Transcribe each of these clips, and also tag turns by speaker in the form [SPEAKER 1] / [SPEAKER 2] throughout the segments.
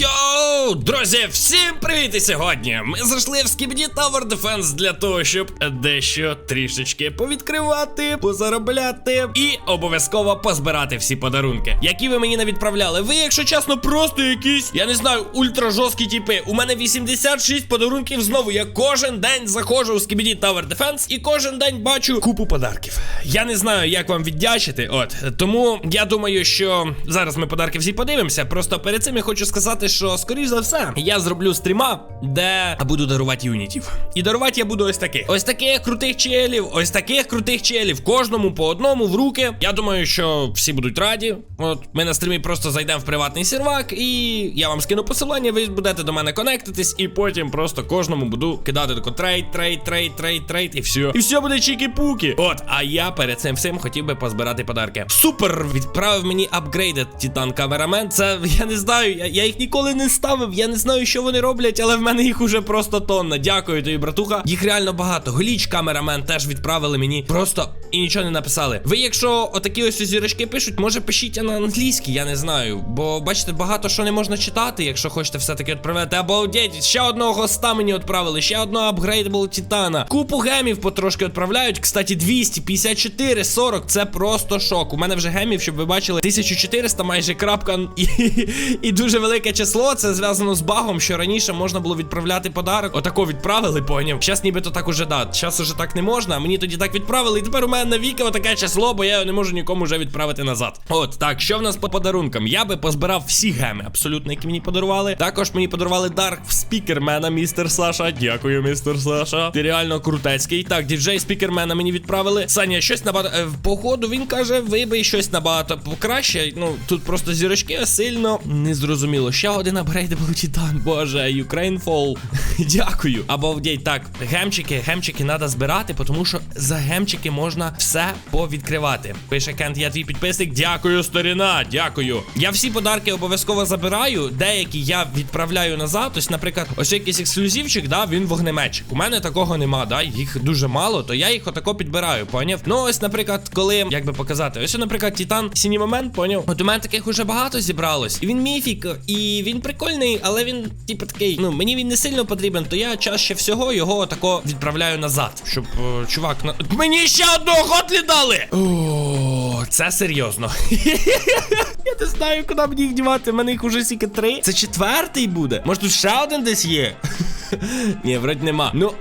[SPEAKER 1] Yo! Друзі, всім привіт! І сьогодні ми зайшли в Скібді Tower Defense для того, щоб дещо трішечки повідкривати, позаробляти і обов'язково позбирати всі подарунки, які ви мені не відправляли. Ви, якщо чесно, просто якісь, я не знаю, ультражорсткі типи. У мене 86 подарунків знову. Я кожен день заходжу у Скібді Tower Defense і кожен день бачу купу подарків. Я не знаю, як вам віддячити. От тому я думаю, що зараз ми подарки всі подивимося. Просто перед цим я хочу сказати, що скоріш за все я зроблю стріма, де буду дарувати юнітів. І дарувати я буду ось таких. Ось таких крутих челів, ось таких крутих челів. Кожному по одному в руки. Я думаю, що всі будуть раді. От ми на стрімі просто зайдемо в приватний сервак, і я вам скину посилання. Ви будете до мене конектитись, і потім просто кожному буду кидати тако трейд, трейд, трейд, трейд, трейд, і все. І все буде чікі-пуки. От, а я перед цим всім хотів би позбирати подарки. Супер! Відправив мені апгрейдед Титан Камерамен. Це я не знаю, я, я їх ніколи не ставив. Я не знаю, що вони роблять, але в мене їх уже просто тонна. Дякую тобі, братуха. Їх реально багато. Гліч камерамен теж відправили мені. Просто і нічого не написали. Ви, якщо отакі ось зірочки пишуть, може пишіть на англійській, я не знаю. Бо бачите, багато що не можна читати, якщо хочете все-таки відправляти. Дядь, ще одного госта мені відправили, ще одного апгрейдабл Титана. Купу гемів потрошки відправляють. Кстати, 200, 54, 40. Це просто шок. У мене вже гемів, щоб ви бачили, 1400 майже крапка і, і дуже велике число. Це зв'язано з багом, що раніше можна було відправляти подарок. Отако відправили, поняв. Щас нібито так уже да. Щас уже так не можна. а Мені тоді так відправили. І тепер у мене навіки отаке число, бо я не можу нікому вже відправити назад. От так, що в нас по подарункам? Я би позбирав всі геми, абсолютно, які мені подарували. Також мені подарували Дарк Спікермена, містер Саша. Дякую, містер Саша. Ти реально крутецький. Так, діджей Спікермена мені відправили. Саня, щось набагато. е, Походу, він каже, вибий щось набагато покраще. Ну, тут просто зірочки сильно незрозуміло. Ще один апгрейдабл титан. Боже, Ukraine Fall. Дякую. Обалдеть. Так, гемчики, гемчики треба збирати, тому що за гемчики можна все повідкривати. Пише Кент, я твій підписник. Дякую, старина. Дякую. Я всі подарки обов'язково забираю. Деякі я відправляю назад. Ось, наприклад, ось якийсь ексклюзивчик, да, він вогнеметчик. У мене такого нема, да, їх дуже мало, то я їх отако підбираю, поняв? Ну, ось, наприклад, коли, як би показати, ось, наприклад, Титан Сіній момент, поняв? От у мене таких уже багато зібралось. І він міфік, і він прикольний, але він, типу, такий, ну, мені він не сильно потрібен, то я чаще всього його отако відправляю назад. Щоб е, чувак на. Мені ще одного готлі дали! О, це серйозно. Я не знаю, куди мені їх дівати. У мене їх уже стільки три. Це четвертий буде. Може тут ще один десь є? Ні, вроді нема. Ну.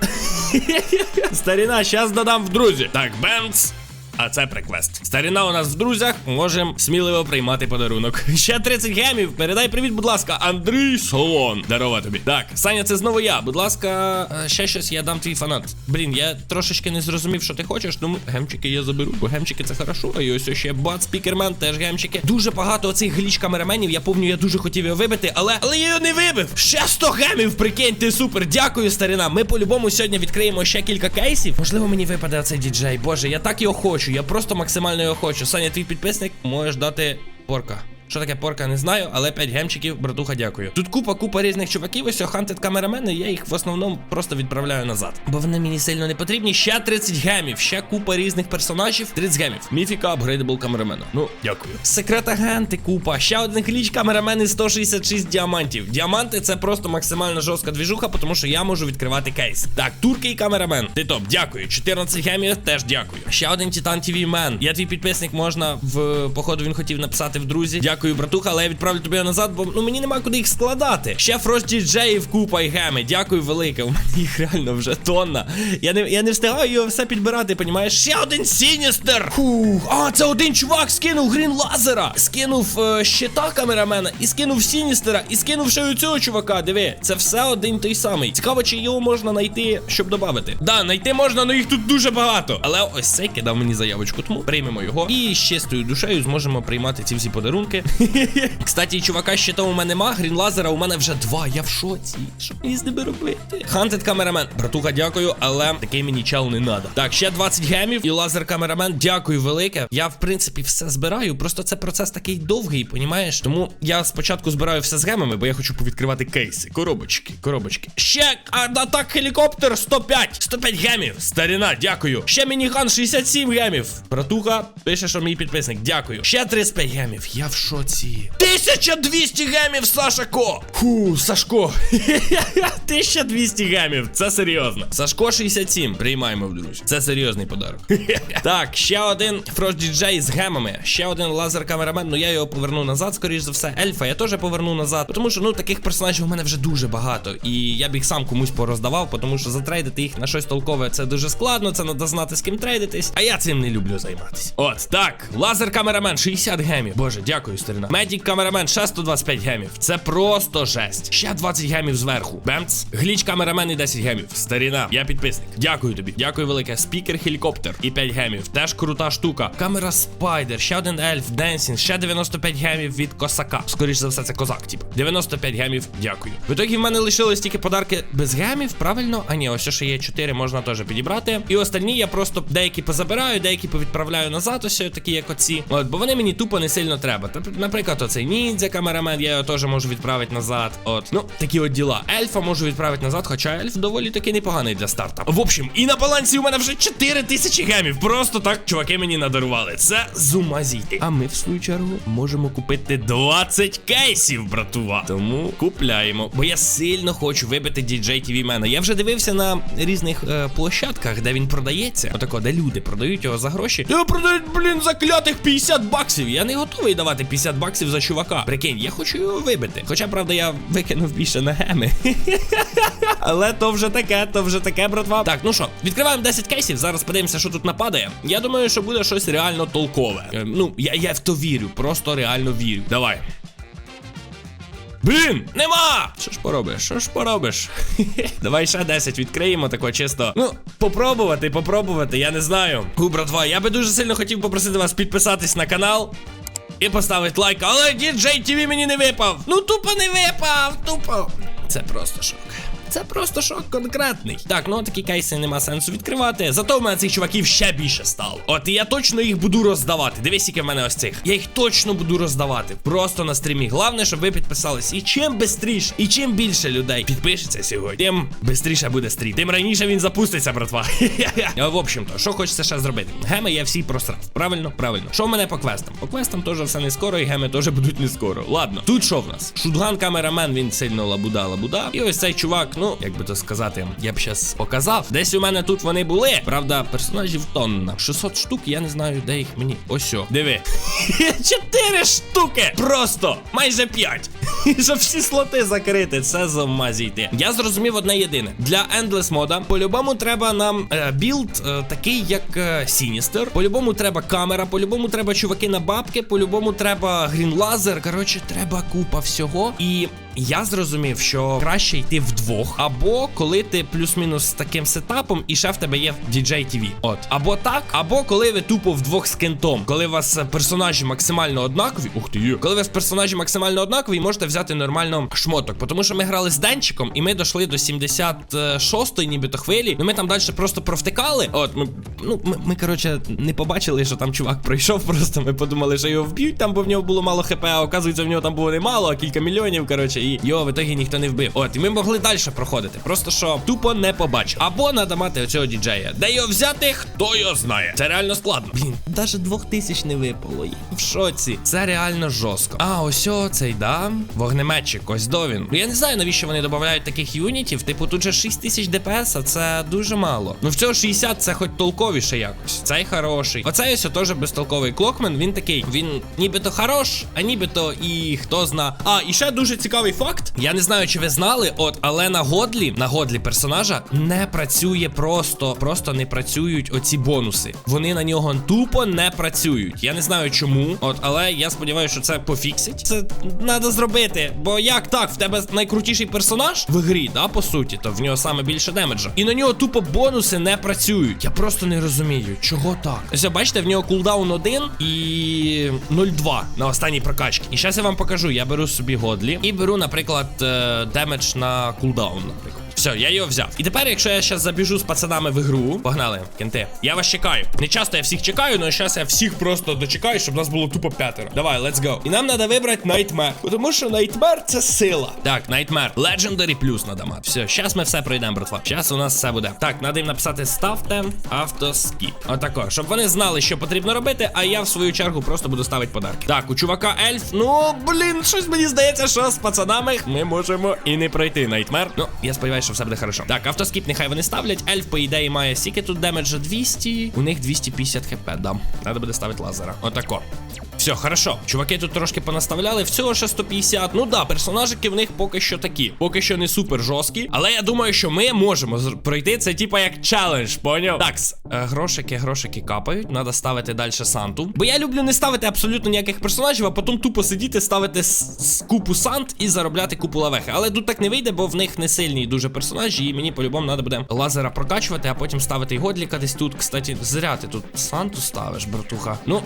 [SPEAKER 1] Старіна, щас додам в друзі. Так, Бенц. А це приквест. Старіна у нас в друзях. Можемо сміливо приймати подарунок. Ще 30 гемів. Передай привіт, будь ласка, Андрій Солон. Дарова тобі. Так, Саня, це знову я. Будь ласка, е, ще щось я дам твій фанат. Блін, я трошечки не зрозумів, що ти хочеш. Тому гемчики я заберу, бо гемчики це хорошо. І ось ще бат спікермен, теж гемчики. Дуже багато оцих гліч камераменів. Я помню, я дуже хотів його вибити, але але я його не вибив. Ще 100 гемів, прикинь, ти супер. Дякую, старина. Ми по-любому сьогодні відкриємо ще кілька кейсів. Можливо, мені випаде оцей діджей. Боже, я так його хочу. Я просто максимально його хочу. Саня, твій підписник, можеш дати порка. Що таке порка, не знаю, але 5 гемчиків, братуха, дякую. Тут купа купа різних чуваків, ось хантед камерамени, я їх в основному просто відправляю назад. Бо вони мені сильно не потрібні. Ще 30 гемів, ще купа різних персонажів, 30 гемів. Міфіка апгрейдабл камерамена. Ну, дякую. Секрет агенти, купа. Ще один кліч камерамени 166 діамантів. Діаманти це просто максимально жорстка двіжуха, тому що я можу відкривати кейс. Так, туркий камерамен. Ти топ, дякую. 14 гемів, теж дякую. Ще один Титан ТВ Мен. Я твій підписник можна в походу він хотів написати в друзі. Дякую, братуха, але я відправлю тобі назад, бо ну мені нема куди їх складати. Ще Фрост діджеїв купа і геми. Дякую велике. У мене їх реально вже тонна. Я не я не встигаю його все підбирати, понімаєш? Ще один Сіністер. Фух. А, це один чувак скинув грін лазера. Скинув е, щита камерамена, і скинув Сіністера, і скинув ще й цього чувака. Диви, це все один той самий. Цікаво, чи його можна знайти, щоб додати. Да, знайти можна, але їх тут дуже багато. Але ось цей кидав мені заявочку, тому приймемо його. І з чистою душею зможемо приймати ці всі подарунки. Кстати, чувака щита у мене нема, грін лазера у мене вже два. Я в шоці. Що мені з ними робити? Хантед камерамен. Братуха, дякую, але такий мені чел не надо. Так, ще 20 гемів і лазер камерамен. Дякую велике. Я, в принципі, все збираю. Просто це процес такий довгий, понімаєш? Тому я спочатку збираю все з гемами, бо я хочу повідкривати кейси. Коробочки, коробочки. Ще атак гелікоптер 105. 105 гемів. Старіна, дякую. Ще мініган 67 гемів. Братуха, пише, що мій підписник. Дякую. Ще 35 гемів. Я в шоці. 1200 гемів, Сашако! Фу, Сашко. 1200 гемів, це серйозно. Сашко 67, приймаємо, друзі. Це серйозний подарок. так, ще один Фрош Діджей з гемами, ще один лазер камерамен. Ну я його поверну назад, скоріш за все. Ельфа я теж поверну назад. Тому що ну таких персонажів у мене вже дуже багато. І я б їх сам комусь пороздавав, тому що затрейдити їх на щось толкове це дуже складно. Це треба знати з ким трейдитись. А я цим не люблю займатися. От так, лазер камерамен 60 гемів. Боже, дякую, старина. Медік камерамен ще 125 гемів. Це просто жесть. Ще 20 гемів зверху. Бемц. Гліч камерамен і 10 гемів. Старіна, я підписник. Дякую тобі. Дякую велике. Спікер гелікоптер і 5 гемів. Теж крута штука. Камера спайдер, ще один ельф, Денсінг, ще 95 гемів від косака. Скоріш за все, це козак, типу. 95 гемів, дякую. В ітогі в мене лишились тільки подарки без гемів, правильно? А ні, ось ще є 4, можна теж підібрати. І останні я просто деякі позабираю, деякі повідправляю назад, ось такі як оці. От, бо вони мені тупо не сильно треба. Теп- Наприклад, оцей ніндзя камерамен, я його теж можу відправити назад. От, ну, такі от діла. Ельфа можу відправити назад, хоча ельф доволі таки непоганий для старта. В общем, і на балансі у мене вже 4 тисячі гемів. Просто так чуваки мені надарували. Це з зійти. А ми, в свою чергу, можемо купити 20 кейсів, братува. Тому купляємо. Бо я сильно хочу вибити DJ TV мене. Я вже дивився на різних е, площадках, де він продається. Отако, де люди продають його за гроші. Його продають, блін, за клятих 50 баксів. Я не готовий давати 50 баксів за чувака. Прикинь, я хочу його вибити. Хоча, правда, я викинув більше на геми. Але то вже таке, то вже таке, братва. Так, ну що, відкриваємо 10 кейсів. Зараз подивимося, що тут нападає. Я думаю, що буде щось реально толкове. Е, ну, я, я в то вірю, просто реально вірю. Давай. Блін, нема! Що ж поробиш? Що ж поробиш? Давай ще 10 відкриємо, тако чисто. Ну, попробувати, попробувати, я не знаю. Гу, братва, я би дуже сильно хотів попросити вас підписатись на канал. І поставить лайк, але діджей ТВ мені не випав. Ну тупо не випав, тупо. Це просто шок. Це просто шок конкретний. Так, ну такі кейси нема сенсу відкривати. Зато в мене цих чуваків ще більше стало. От і я точно їх буду роздавати. Дивись, скільки в мене ось цих. Я їх точно буду роздавати. Просто на стрімі. Головне, щоб ви підписались. І чим бистріше, і чим більше людей підпишеться сьогодні, тим бистріше буде стрім. Тим раніше він запуститься, братва. В общем-то, що хочеться ще зробити? Геми я всі просрав. Правильно, правильно. Що в мене по квестам? По квестам теж все не скоро, і геми теж будуть не скоро. Ладно, тут що в нас? Шутган камерамен, він сильно лабуда, лабуда. І ось цей чувак, ну, як би то сказати, я б щас показав. Десь у мене тут вони були. Правда, персонажів тонна. 600 штук, я не знаю, де їх мені. Ось о, диви. Чотири штуки! Просто майже п'ять. Щоб всі слоти закрити, це ума зійти. Я зрозумів одне єдине. Для Endless мода по-любому треба нам е, білд е, такий, як е. По-любому треба камера, по-любому треба чуваки на бабки, по-любому треба грін лазер. Коротше, треба купа всього. І я зрозумів, що краще йти вдвох, або коли ти плюс-мінус з таким сетапом, і ще в тебе є DJ TV. От, або так, або коли ви тупо вдвох з кентом, коли у вас е, персонажі максимально однакові. Ух ти. Коли у вас персонажі максимально однакові, можете взяти нормально шмоток. Тому що ми грали з Денчиком, і ми дійшли до 76-ї, нібито хвилі. Ну ми там далі просто провтикали. От, ми, ну, ми, ми, коротше, не побачили, що там чувак пройшов. Просто ми подумали, що його вб'ють там, бо в нього було мало хп, а оказується, в нього там було немало, а кілька мільйонів. Коротше, і його в ітогі ніхто не вбив. От, і ми могли далі проходити. Просто що тупо не побачив. Або надо мати оцього діджея. Де його взяти, хто його знає. Це реально складно. Блін, навіть двох тисяч не випало. В шоці. Це реально жорстко. А, ось о, цей да. Вогнеметчик, ось до він. Ну я не знаю, навіщо вони додають таких юнітів. Типу, тут же 6 тисяч ДПС, а це дуже мало. Ну в цього 60 це хоч толковіше якось. Цей хороший. Оцей ось теж безтолковий клокмен. Він такий, він нібито хорош, а нібито і хто зна. А, і ще дуже цікавий факт. Я не знаю, чи ви знали, от, але на годлі, на годлі персонажа не працює просто, просто не працюють оці бонуси. Вони на нього тупо не працюють. Я не знаю чому, от, але я сподіваюся, що це пофіксить. Це треба зробити. Бо як так, в тебе найкрутіший персонаж в грі, да, по суті, то в нього саме більше демеджа. І на нього тупо бонуси не працюють. Я просто не розумію, чого так. Ось, бачите, в нього кулдаун 1 і 0,2 на останній прокачці. І зараз я вам покажу. Я беру собі годлі і беру, наприклад, е, демедж на кулдаун, наприклад. Все, я його взяв. І тепер, якщо я зараз забіжу з пацанами в ігру, погнали, кенти. Я вас чекаю. Не часто я всіх чекаю, але зараз я всіх просто дочекаю, щоб нас було тупо п'ятеро. Давай, let's go. І нам треба вибрати Nightmare. Тому що Nightmare це сила. Так, Nightmare. Legendary плюс надо мати. Все, зараз ми все пройдемо, братва. Зараз у нас все буде. Так, треба їм написати ставте автоскіп. Отако, щоб вони знали, що потрібно робити, а я в свою чергу просто буду ставити подарки. Так, у чувака ельф. Ну, блін, щось мені здається, що з пацанами ми можемо і не пройти Nightmare. Ну, я сподіваюся, що все буде хорошо. Так, автоскіп нехай вони ставлять. Ельф, по ідеї, має скільки тут демеджа 200. У них 250 хп, да. Треба буде ставити лазера. Отако. Все, хорошо. Чуваки тут трошки понаставляли. Всього ще 150. Ну да, персонажики в них поки що такі. Поки що не супер жорсткі. Але я думаю, що ми можемо пройти це, типа, як челендж, поняв? Так, грошики, грошики капають. Надо ставити далі Санту. Бо я люблю не ставити абсолютно ніяких персонажів, а потім тупо сидіти, ставити купу Сант і заробляти купу лавехи. Але тут так не вийде, бо в них не сильні дуже персонажі, і мені по-любому треба буде лазера прокачувати, а потім ставити й годліка десь тут. Кстати, зря ти тут Санту ставиш, братуха. Ну,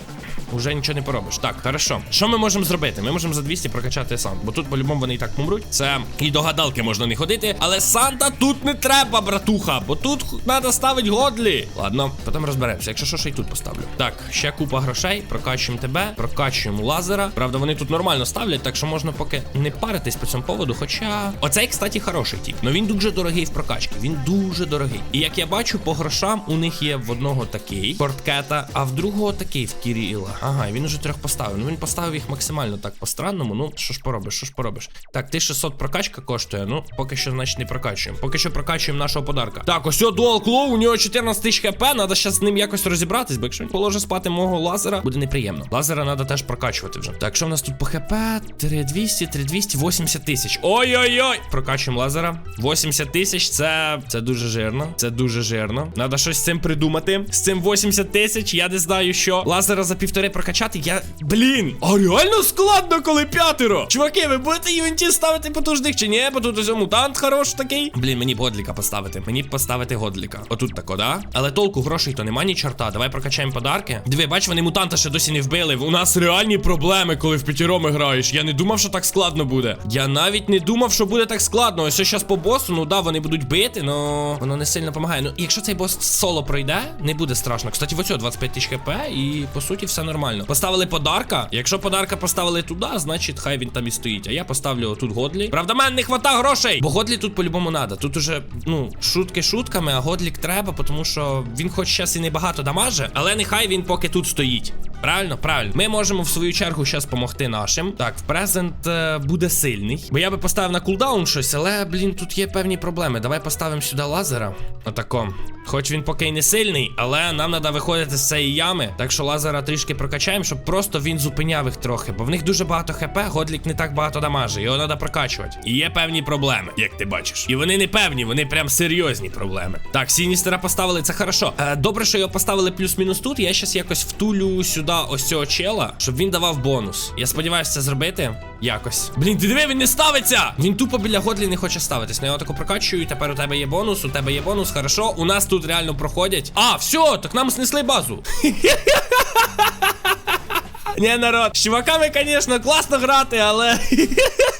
[SPEAKER 1] уже нічого не поробиш. Так, хорошо. Що ми можемо зробити? Ми можемо за 200 прокачати Сант, бо тут по-любому вони і так помруть. Це і до гадалки можна не ходити. Але Санта тут не треба, братуха, бо тут треба ставити годлі. Ладно, потім розберемося. Якщо що, ще й тут поставлю. Так, ще купа грошей. Прокачуємо тебе, прокачуємо лазера. Правда, вони тут нормально ставлять, так що можна поки не паритись по цьому поводу. Хоча оцей, кстати, хороший тип. Ну він дуже дорогий в прокачці. Він дуже дорогий. І як я бачу, по грошам у них є в одного такий порткета, а в другого такий в Кіріла. Ага, він уже трьох поставив. Ну він поставив їх максимально так по-странному. Ну, що ж поробиш, що ж поробиш. Так, 1600 прокачка коштує. Ну, поки що, значить, не прокачуємо. Поки що прокачуємо нашого подарка. Так, ось Дуал Клоу, у нього 14 тисяч хп. Надо зараз з ним якось розібратись, бо якщо він положить спати мого лазера, буде неприємно. Лазера треба теж прокачувати вже. Так, що в нас тут по хп? 3200, 3200, 80 тисяч. Ой-ой-ой! Прокачуємо лазера. 80 тисяч, це. Це дуже жирно. Це дуже жирно. Надо щось з цим придумати. З цим 80 тисяч. Я не знаю, що. Лазера за півтори прокачати. Я. Блін! А реально складно, коли п'ятеро. Чуваки, ви будете юнті ставити потужних чи ні? Бо тут ось мутант хорош такий. Блін, мені б годліка поставити. Мені б поставити годліка. Отут тако, да? Але толку грошей то нема ні чорта. Давай прокачаємо подарки. Диви, бач, вони мутанта ще досі не вбили. У нас реальні проблеми, коли в п'ятіром граєш. Я не думав, що так складно буде. Я навіть не думав, що буде так складно. Ось зараз по босу, ну да, вони будуть бити, но воно не сильно допомагає. Ну, якщо цей бос соло пройде, не буде страшно. Кстати, оцього 25 тисяч хп, і по суті все нормально. Поставили подарка. Якщо подарка поставили туди, значить хай він там і стоїть. А я поставлю тут годлі. Правда, мене не хвата грошей. Бо годлі тут по-любому треба. Тут уже, ну, шутки шутками, а годлік треба, тому що він хоч зараз і не багато дамаже, але нехай він поки тут стоїть. Правильно, правильно. Ми можемо в свою чергу зараз допомогти нашим. Так, в презент е, буде сильний. Бо я би поставив на кулдаун щось, але, блін, тут є певні проблеми. Давай поставимо сюди лазера. Отако. Хоч він поки й не сильний, але нам треба виходити з цієї ями. Так що лазера трішки прокачаємо, щоб просто він зупиняв їх трохи. Бо в них дуже багато хп, годлік не так багато дамаже. Його треба прокачувати. І є певні проблеми, як ти бачиш. І вони не певні, вони прям серйозні проблеми. Так, Сіністера поставили, це хорошо. Е, добре, що його поставили плюс-мінус тут. Я щас якось втулю сюди ось цього чела, щоб він давав бонус. Я сподіваюся це зробити. Якось. Блін, ти диви, він не ставиться! Він тупо біля годлі не хоче ставитись. Ну я таку прокачую, і тепер у тебе є бонус, у тебе є бонус, хорошо. У нас тут реально проходять. А, все, так нам снесли базу. Не, народ, з чуваками, звісно, класно грати, але.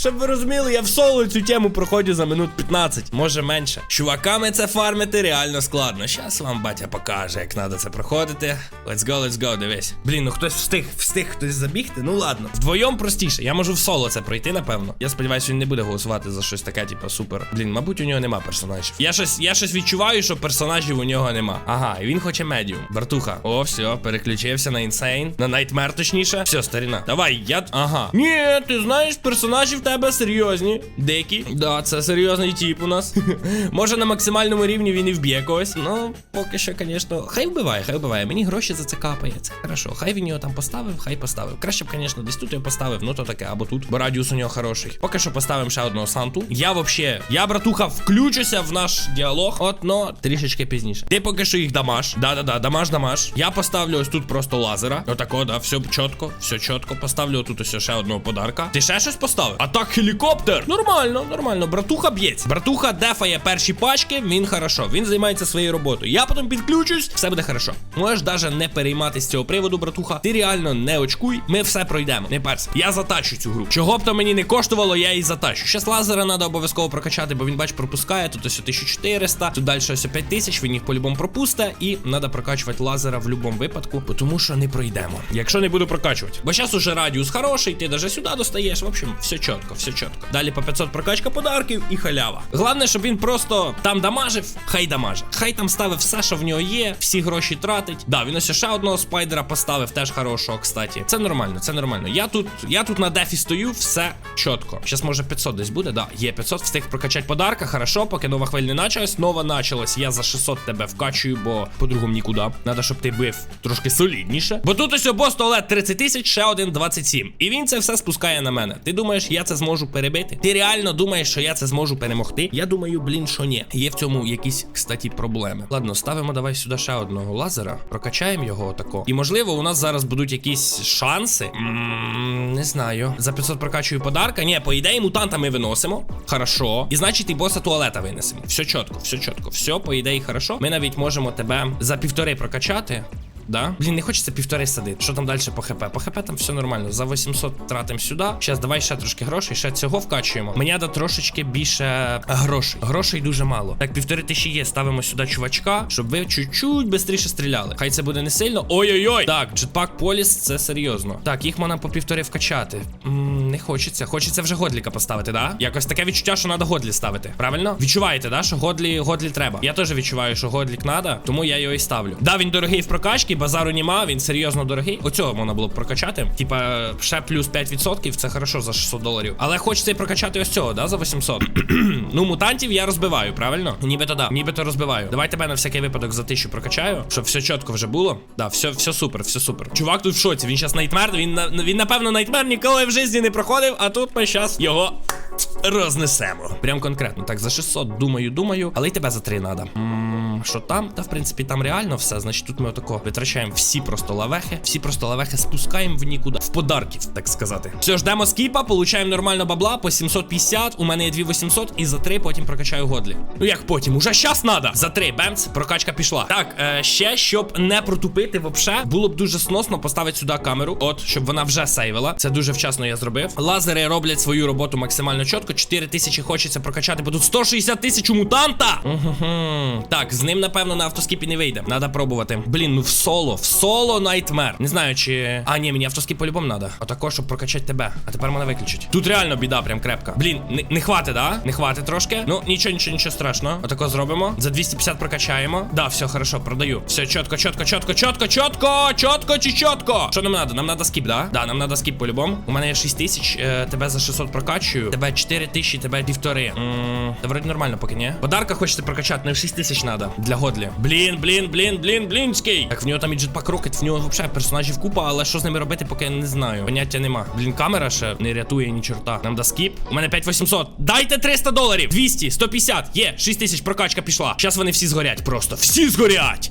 [SPEAKER 1] Щоб ви розуміли, я в соло цю тему проходжу за минут 15, може менше. Чуваками це фармити реально складно. Щас вам батя покаже, як треба це проходити. Let's go, let's go, дивись. Блін, ну хтось встиг, встиг хтось забігти. Ну ладно. Вдвоєм простіше. Я можу в соло це пройти, напевно. Я сподіваюся, він не буде голосувати за щось таке, типу, супер. Блін, мабуть, у нього нема персонажів. Я щось, я щось відчуваю, що персонажів у нього нема. Ага, і він хоче медіум. Бартуха. О, все, переключився на інсейн. На найтмер, точніше. Все, старіна. Давай, я. Ага. Ні, ти знаєш, персонажі в тебе серйозні. Дикі. Да, це серйозний тип у нас. Може на максимальному рівні він і вб'є когось. Ну, поки що, звісно. Хай вбиває, хай вбиває. Мені гроші за це капає. Це хорошо. Хай він його там поставив, хай поставив. Краще б, звісно, десь тут його поставив, ну то таке, або тут. Бо радіус у нього хороший. Поки що поставимо ще одного санту. Я вообще, я, братуха, включуся в наш діалог. От, но трішечки пізніше. Ти поки що їх дамаш. Да-да-да, дамаш, дамаш. Я поставлю ось тут просто лазера. Отако, да, все чітко, все чітко. Поставлю тут ось ще одного подарка. Ти ще щось поставив? Атака Так, хелікоптер. Нормально, нормально. Братуха б'ється. Братуха дефає перші пачки, він хорошо. Він займається своєю роботою. Я потім підключусь, все буде хорошо. Можеш даже не перейматися з цього приводу, братуха. Ти реально не очкуй. Ми все пройдемо. Не перся. Я затачу цю гру. Чого б то мені не коштувало, я її затачу. Щас лазера треба обов'язково прокачати, бо він бач пропускає. Тут ось 1400, тут далі ось 5000, він їх по-любому пропусте. І треба прокачувати лазера в будь-якому випадку, тому що не пройдемо. Якщо не буду прокачувати. Бо зараз уже радіус хороший, ти навіть сюди достаєш. В общем, все чітко, все чітко. Далі по 500 прокачка подарків і халява. Головне, щоб він просто там дамажив, хай дамажив. Хай там ставив все, що в нього є, всі гроші тратить. Да, він ось ще одного спайдера поставив, теж хорошого, кстати. Це нормально, це нормально. Я тут, я тут на дефі стою, все чітко. Зараз може 500 десь буде. Да, є 500, встиг прокачати подарка. Хорошо, поки нова хвиль не началась. Нова началась. Я за 600 тебе вкачую, бо по-другому нікуди. Надо, щоб ти бив трошки солідніше. Бо тут ось бос туалет 30 тисяч, ще один 27. І він це все спускає на мене. Ти думаєш, я це зможу перебити? Ти реально думаєш, що я це зможу перемогти? Я думаю, блін, що ні. Є в цьому якісь, кстати, проблеми. Ладно, ставимо давай сюди ще одного лазера, прокачаємо його отако. І можливо, у нас зараз будуть якісь шанси. Не знаю. За 500 прокачую подарка. Ні, по ідеї, мутанта ми виносимо. Хорошо. І значить, і боса туалета винесемо. Все чітко, все чітко. Все, по ідеї, хорошо. Ми навіть можемо тебе за півтори прокачати. Да? Блін, не хочеться півтори садити. Що там далі по ХП? По ХП там все нормально. За 800 тратимо сюди. Зараз давай ще трошки грошей, ще цього вкачуємо. Мені треба трошечки більше грошей. Грошей дуже мало. Так, півтори тисячі є. Ставимо сюди чувачка, щоб ви чуть-чуть швидше стріляли. Хай це буде не сильно. Ой-ой-ой. Так, джетпак поліс, це серйозно. Так, їх можна по півтори вкачати. М, не хочеться. Хочеться вже годліка поставити, да? Якось таке відчуття, що треба годлі ставити. Правильно? Відчуваєте, да? Що годлі, годлі треба. Я теж відчуваю, що годлік треба, тому я його і ставлю. Да, він дорогий в прокачці, базару нема, він серйозно дорогий. Оцього можна було б прокачати. Типа, ще плюс 5%, це хорошо за 600 доларів. Але хочеться і прокачати ось цього, да, за 800. ну, мутантів я розбиваю, правильно? Нібито да, нібито розбиваю. Давай тебе на всякий випадок за 1000 прокачаю, щоб все чітко вже було. Да, все, все супер, все супер. Чувак тут в шоці, він зараз найтмер, він, він напевно найтмер ніколи в житті не проходив, а тут ми зараз його рознесемо. Прям конкретно. Так, за 600 думаю, думаю, але й тебе за 3 надо. М, Що там? Та в принципі там реально все. Значить, тут ми отако витрачаємо всі просто лавехи, всі просто лавехи спускаємо в нікуди. В подарків, так сказати. Все, ждемо скіпа, получаємо нормально бабла по 750. У мене є 2800 і за 3 потім прокачаю годлі. Ну як потім? Уже щас надо. За 3, бемц, прокачка пішла. Так, е, ще щоб не протупити вообще, було б дуже сносно поставити сюди камеру. От, щоб вона вже сейвила. Це дуже вчасно я зробив. Лазери роблять свою роботу максимально чітко. 4 тисячі хочеться прокачати, бо тут 160 тисяч у мутанта. Угу. Так, з ним, напевно, на автоскіпі не вийде. Надо пробувати. Блін, ну в соло, в соло найтмер. Не знаю, чи. А, ні, мені автоскіп по-любому надо. Отако, щоб прокачати тебе. А тепер мене виключить. Тут реально біда, прям крепка. Блін, не, не хватить, да? Не хватить трошки. Ну, нічого, нічого, нічого страшного. Отако зробимо. За 250 прокачаємо. Да, все, хорошо, продаю. Все, чітко, чітко, чітко, чітко, чітко, чітко чи чітко. Що нам надо? Нам надо скіп, да? Да, нам надо скіп по-любому. У мене є 6 тисяч, е, тебе за 600 прокачую. Тебе 4 тисячі, тебе півтори. Та вроді нормально, поки ні. Подарка хочете прокачати, ну 6 тисяч надо. Для годлі. Блін, блін, блін, блін, блінський. Так, в нього там і джетпак в нього взагалі персонажів купа, але що з ними робити, поки я не знаю. Поняття нема. Блін, камера ще не рятує ні чорта. Нам да скіп. У мене 5800. Дайте 300 доларів. 200, 150. Є, 6 тисяч прокачка пішла. Зараз вони всі згорять просто. Всі згорять.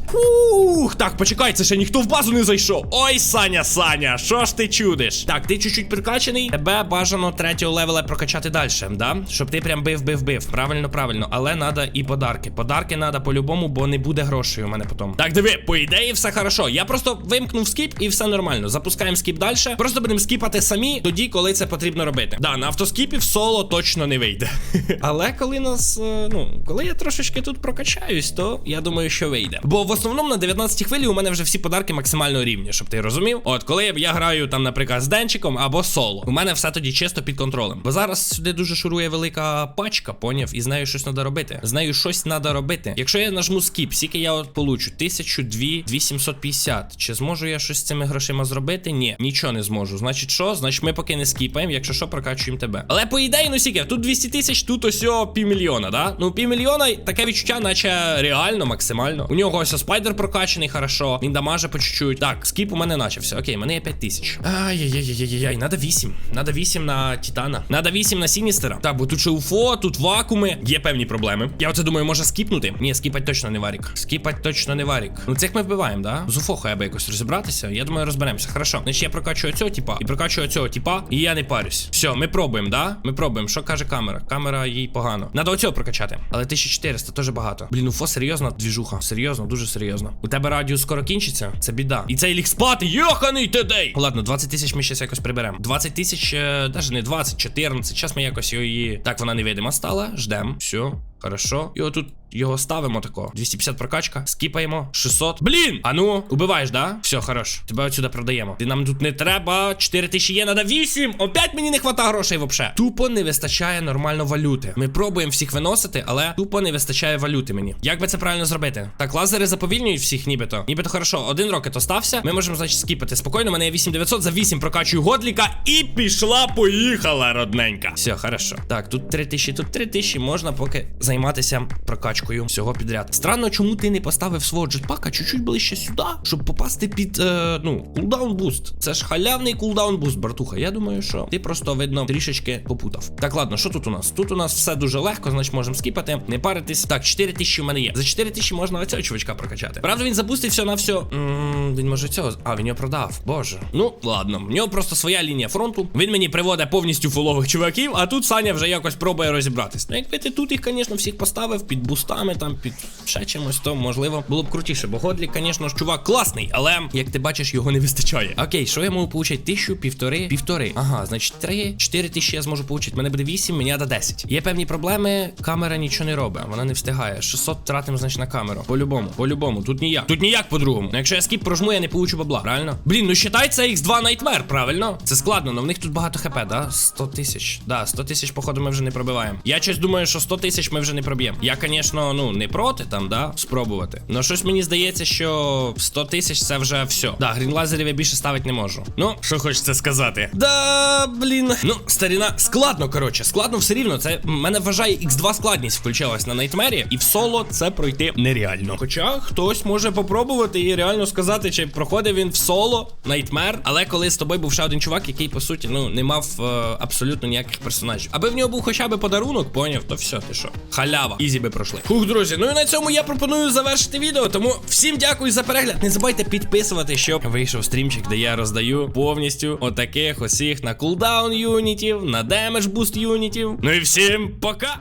[SPEAKER 1] Ух, так, почекай, ще ніхто в базу не зайшов. Ой, Саня, Саня, що ж ти чудиш? Так, ти чуть-чуть прикачаний. Тебе бажано третього левела прокачати далі, да? Щоб ти прям бив, бив, бив. Правильно, правильно. Але надо і подарки. Подарки надо по-любому, бо не буде грошей у мене потім. Так, диви, по ідеї, все хорошо. Я просто вимкнув скіп і все нормально. Запускаємо скіп далі. Просто будемо скіпати самі тоді, коли це потрібно робити. Да, на автоскіпі в соло точно не вийде. Але коли нас, е, ну, коли я трошечки тут прокачаюсь, то я думаю, що вийде. Бо в основному на 19 хвилі у мене вже всі подарки максимально рівні, щоб ти розумів. От коли я граю там, наприклад, з денчиком або соло, у мене все тоді чисто під контролем. Бо зараз сюди дуже шурує велика пачка, поняв, і з нею щось треба робити. З нею щось треба робити. Якщо я нажму скіп, скільки я от получу? 1000, 2, 2750. Чи зможу я щось з цими грошима зробити? Ні, нічого не зможу. Значить, що? Значить, ми поки не скіпаємо, якщо що, прокачуємо тебе. Але по ідеї, ну скільки, тут 200 тисяч, тут ось півмільйона, да? Ну, півмільйона, таке відчуття, наче реально, максимально. У нього ось спайдер прокачаний, хорошо. Він дамаже по чуть-чуть. Так, скіп у мене начався. Окей, мене є 5 тисяч. Ай-яй-яй-яй-яй, надо 8. Надо 8 на Титана. Надо 8 на Сіністера. Так, бо тут ще уфо, тут вакууми. Є певні проблеми. Я оце думаю, може скіпнути. Ні, скіпати точно не варік. Скіпать точно не варік. Ну цих ми вбиваємо, да? З уфо треба якось розібратися. Я думаю, розберемося. Хорошо. Значить, я прокачую цього типа і прокачую цього типа, і я не парюсь. Все, ми пробуємо, да? Ми пробуємо. Що каже камера? Камера їй погано. Надо оцього прокачати. Але 1400 теж багато. Блін, уфо серйозна двіжуха. Серйозно, дуже серйозно. У тебе радіус скоро кінчиться. Це біда. І цей лік спати, йоханий тедей! Ладно, 20 тисяч ми щас якось приберемо. 20 тисяч, е, навіть не 20, 14. Зараз ми якось її. Так, вона невидима стала. Ждем. Все. Хорошо. І отут його ставимо тако. 250 прокачка. Скіпаємо. 600. Блін! А ну, убиваєш, да? Все, хорош. Тебе отсюди продаємо. Ти нам тут не треба. 4 тисячі є, надо 8. Опять мені не хватає грошей вообще. Тупо не вистачає нормально валюти. Ми пробуємо всіх виносити, але тупо не вистачає валюти мені. Як би це правильно зробити? Так, лазери заповільнюють всіх, нібито. Нібито хорошо. Один рокет остався. Ми можемо, значить, скіпати. Спокійно, мене є 8900, за 8 прокачую годліка і пішла, поїхала, родненька. Все, хорошо. Так, тут 3000, тут 3000. Можна поки займатися прокачкою всього підряд. Странно, чому ти не поставив свого джетпака чуть-чуть ближче сюди, щоб попасти під е, ну, кулдаун буст. Це ж халявний кулдаун буст, братуха. Я думаю, що ти просто видно трішечки попутав. Так, ладно, що тут у нас? Тут у нас все дуже легко, значить можемо скіпати, не паритись. Так, 4 тисячі в мене є. За 4 тисячі можна оцього чувачка прокачати. Правда, він запустив все на все. він може цього. А, він його продав. Боже. Ну, ладно. В нього просто своя лінія фронту. Він мені приводить повністю фулових чуваків, а тут Саня вже якось пробує розібратись. Ну, якби ти тут їх, звісно, всіх поставив під бустами, там, під ще чимось, то можливо було б крутіше. Бо Годлі, звісно ж, чувак класний, але як ти бачиш, його не вистачає. Окей, що я можу получити? Тисячу, півтори, півтори. Ага, значить, три, чотири тисячі я зможу получити. Мене буде вісім, мені треба 10. Є певні проблеми, камера нічого не робить, вона не встигає. 600 тратимо, значить, на камеру. По-любому, по-любому. Тут ніяк. Тут ніяк по-другому. Якщо я скіп прожму, я не получу бабла, правильно? Блін, ну считай, це X2 Nightmare, правильно? Це складно, але в них тут багато хп, да? 100 тисяч. Да, 100 тисяч, походу, ми вже не пробиваємо. Я щось думаю, що 100 тисяч ми вже не проб'ємо. Я, звісно, ну не проти там, да, спробувати. Но щось мені здається, що 100 тисяч це вже все. Да, грінлазерів я більше ставити не можу. Ну, що хочеться сказати. Да, блін. Ну, старіна, складно, коротше, складно все рівно. Це мене вважає X2 складність включилась на Найтмері, і в соло це пройти нереально. Хоча хтось може попробувати і реально сказати, чи проходив він в соло Найтмер, але коли з тобою був ще один чувак, який по суті ну не мав е, абсолютно ніяких персонажів. Аби в нього був хоча б подарунок, поняв, то все, ти що. Халява. Ізі би пройшли. Хух, друзі. Ну і на цьому я пропоную завершити відео. Тому всім дякую за перегляд. Не забувайте підписувати, щоб вийшов стрімчик, де я роздаю повністю отаких усіх на кулдаун юнітів, на демедж буст юнітів. Ну і всім пока!